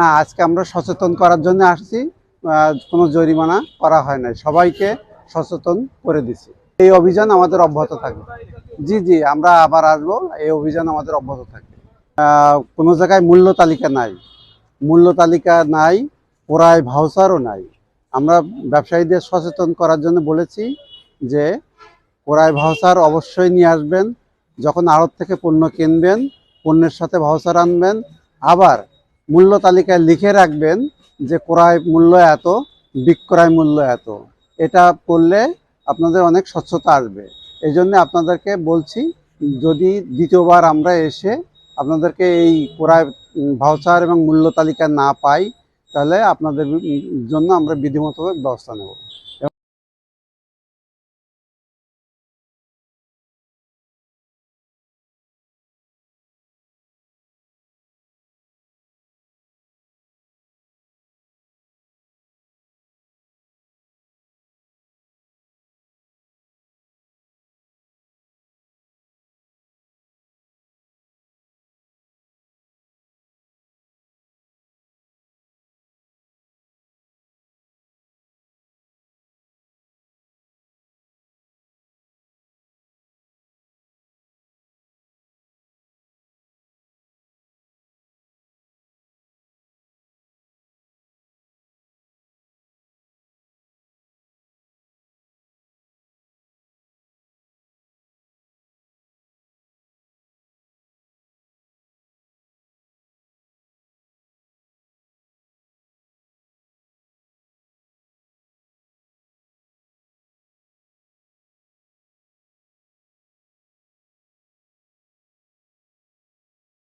না, আজকে আমরা সচেতন করার জন্য আসছি। কোনো জরিমানা করা হয় নাই। সবাইকে সচেতন করে দিছি। এই অভিযান আমাদের অব্যাহত থাকবে। জি জি, আমরা আবার আসব। এই অভিযান আমাদের অব্যাহত থাকবে। কোনো জায়গায় মূল্য তালিকা নাই। মূল্য তালিকা নাই পোড়ায় ভাউচারও নাই। আমরা ব্যবসায়ীদের সচেতন করার জন্য বলেছি যে পোড়ায় ভাউচার অবশ্যই নিয়ে আসবেন। যখন আড়ত থেকে পণ্য কিনবেন, পণ্যের সাথে ভাউচার আনবেন, আবার মূল্য তালিকায় লিখে রাখবেন যে ক্রয় মূল্য এত, বিক্রয় মূল্য এত। এটা করলে আপনাদের অনেক স্বচ্ছতা আসবে। এই জন্য আপনাদেরকে বলছি, যদি দ্বিতীয়বার আমরা এসে আপনাদেরকে এই ক্রয় ভাউচার এবং মূল্য তালিকা না পাই, তাহলে আপনাদের জন্য আমরা বিধিমতভাবে ব্যবস্থা নেব।